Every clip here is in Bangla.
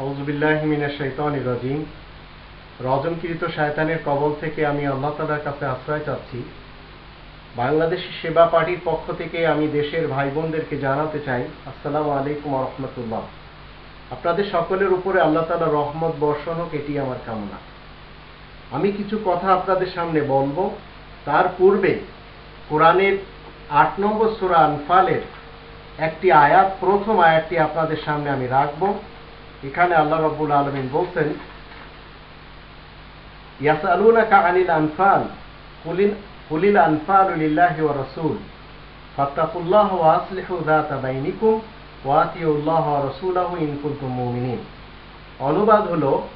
রাজিম। রজনকৃত শায়তানের কবল থেকে আমি আল্লাহ তালার কাছে আশ্রয় চাচ্ছি। বাংলাদেশি সেবা পার্টির পক্ষ থেকে আমি দেশের ভাই বোনদেরকে জানাতে চাই, আসসালামু আলাইকুম রহমতুল্লাহ। আপনাদের সকলের উপরে আল্লাহ তালা রহমত বর্ষণ হোক, এটি আমার কামনা। আমি কিছু কথা আপনাদের সামনে বলব। তার পূর্বে কোরআনের আট নম্বর সুরা আনফালের একটি আয়াত, প্রথম আয়াতটি আপনাদের সামনে আমি রাখব। এখানে আল্লাহ রব্বুল আলমিন বলছেন, ইয়াসআলুনাকা আনিল আনফাল, কুলিন, কুলিল আনফাল লিল্লাহি ওয়া রাসূল, ফাত্তাকুল্লাহ ওয়া আসলিহু যাতা বাইনিকুম, ওয়া আতিউল্লাহ ওয়া রাসূলাহু ইন কুনতুম মুমিনিন। অনুবাদ হলো,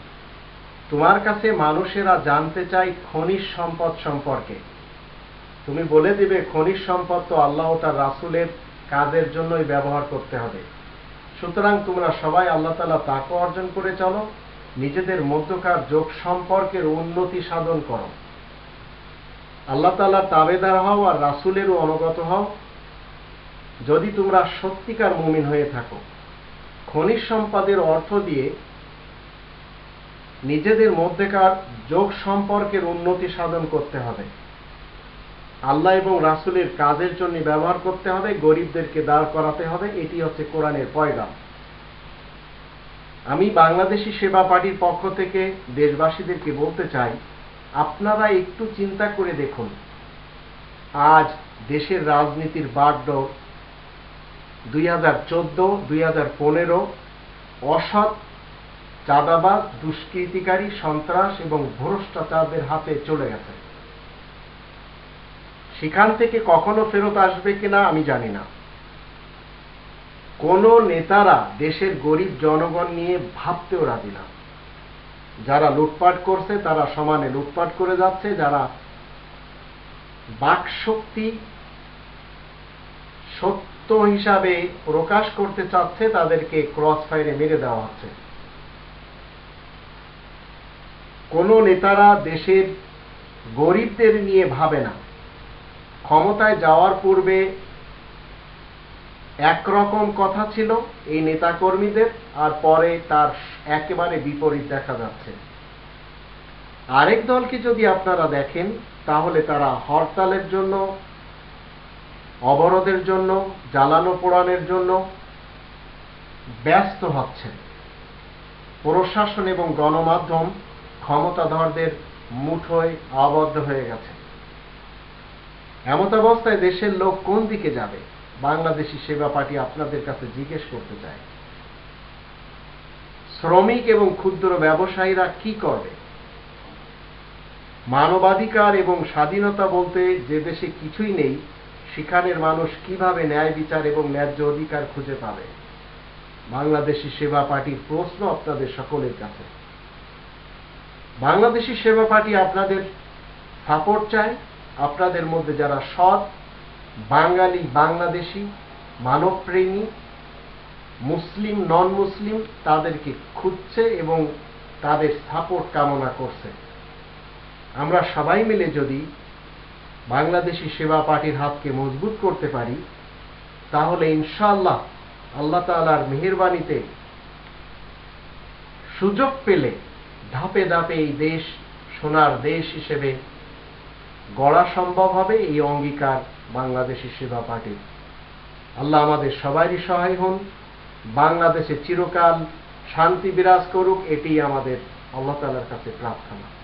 তোমার কাছে মানুষেরা জানতে চায় খনিজ সম্পদ সম্পর্কে। তুমি বলে দিবে খনিজ সম্পদ তো আল্লাহ তার রাসূলের কাজের জন্যই ব্যবহার করতে হবে। সুতরাং তোমরা সবাই আল্লাহ তালা তাকে অর্জন করে চলো, নিজেদের মধ্যকার যোগ সম্পর্কের উন্নতি সাধন করো। আল্লাহ তালা তাবেদার হও আর রাসুলেরও অনুগত হও। যদি তোমরা সত্যিকার মুমিন হয়ে থাকো, খনিজ সম্পাদের অর্থ দিয়ে নিজেদের মধ্যেকার যোগ সম্পর্কের উন্নতি সাধন করতে হবে। আল্লাহ এবং রাসুলের কাজের জন্য ব্যবহার করতে হবে, গরিবদেরকে দাঁড় করাতে হবে, এটি হচ্ছে কোরআনের পয়গাম আমি বাংলাদেশি সেবা পার্টির পক্ষ থেকে দেশবাসীদেরকে বলতে চাই, আপনারা একটু চিন্তা করে দেখুন। আজ দেশের রাজনীতির বাগডোর দুই হাজার চোদ্দ, দুই হাজার পনেরো, অসৎ চাঁদাবাদ দুষ্কৃতিকারী, সন্ত্রাস এবং ভ্রষ্টাচারদের হাতে চলে গেছে। সেখান থেকে কখনো ফেরত আসবে কিনা আমি জানি না। কোন নেতারা দেশের গরিব জনগণ নিয়ে ভাবতেও রাজি না। যারা লুটপাট করছে, তারা সমানে লুটপাট করে যাচ্ছে, যারা বাকশক্তি সত্য হিসাবে প্রকাশ করতে চাচ্ছে, তাদেরকে ক্রস ফায়ারে মেরে দেওয়া হচ্ছে। কোন নেতারা দেশের গরিবদের নিয়ে ভাবে না। ক্ষমতায় যাওয়ার পূর্বে একরকম কথা ছিল এই নেতাকর্মীদের, আর পরে তার একেবারে বিপরীত দেখা যাচ্ছে। আরেক দলকে যদি আপনারা দেখেন, তাহলে তারা হরতালের জন্য, অবরোধের জন্য, জ্বালানো পোড়ানোর জন্য ব্যস্ত হচ্ছেন। প্রশাসন এবং গণমাধ্যম ক্ষমতাধরদের মুঠোয় আবদ্ধ হয়ে গেছে। এমত অবস্থায় দেশের লোক কোন দিকে যাবে? বাংলাদেশি সেবা পার্টি আপনাদের কাছে জিজ্ঞেস করতে চায়। শ্রমিক এবং ক্ষুদ্র ব্যবসায়ীরা কি করবে? মানবাধিকার এবং স্বাধীনতা বলতে যে দেশে কিছুই নেই, সেখানের মানুষ কীভাবে ন্যায় বিচার এবং ন্যায্য অধিকার খুঁজে পাবে? বাংলাদেশি সেবা পার্টির প্রশ্ন আপনাদের সকলের কাছে। বাংলাদেশি সেবা পার্টি আপনাদের সাপোর্ট চায়? আপনাদের মধ্যে যারা সৎ, বাঙালি, বাংলাদেশি, মানবপ্রেমী, মুসলিম নন মুসলিম তাদেরকে খুঁজছে এবং তাদের সাপোর্ট কামনা করছে। আমরা সবাই মিলে যদি বাংলাদেশি সেবা পার্টির হাতকে মজবুত করতে পারি, তাহলে ইনশাল্লাহ আল্লাহ তালার মেহরবানিতে সুযোগ পেলে ধাপে ধাপে এই দেশ সোনার দেশ হিসেবে গড়া সম্ভব হবে এই অঙ্গীকার বাংলাদেশের সেবা পার্টির। আল্লাহ আমাদের সবারই সহায় হন। বাংলাদেশে চিরকাল শান্তি বিরাজ করুক এটি আমাদের আল্লাহ তালার কাছে প্রার্থনা।